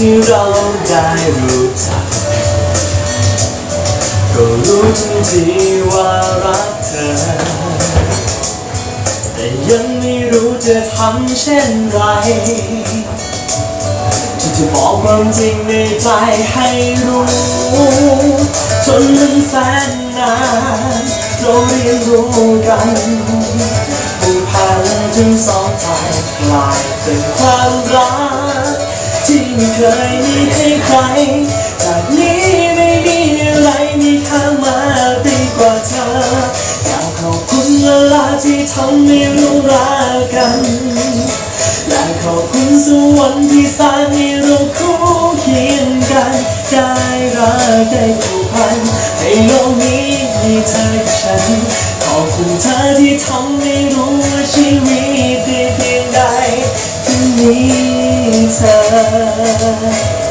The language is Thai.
ที่เราได้รู้จัก ก็รู้ทันทีว่ารักเธอ แต่ยังไม่รู้จะทำเช่นไร ที่จะบอกความจริงในใจให้รู้ จนมันแสนนานเราเรียนรู้กันผูกพันถึงสองใจกลายเป็นความรัก ไม่เคยมีให้ใครจากนี้ไม่มีอะไรมีค่ามากไปกว่าเธออยากขอบคุณเวลาที่ทำให้เรารักกันและขอบคุณสวรรค์ที่สร้างให้เราคู่เคียงกันได้รักได้ผูกพันในโลกนี้มีเธอกับฉันขอบคุณเธอที่ทำให้รู้ 항상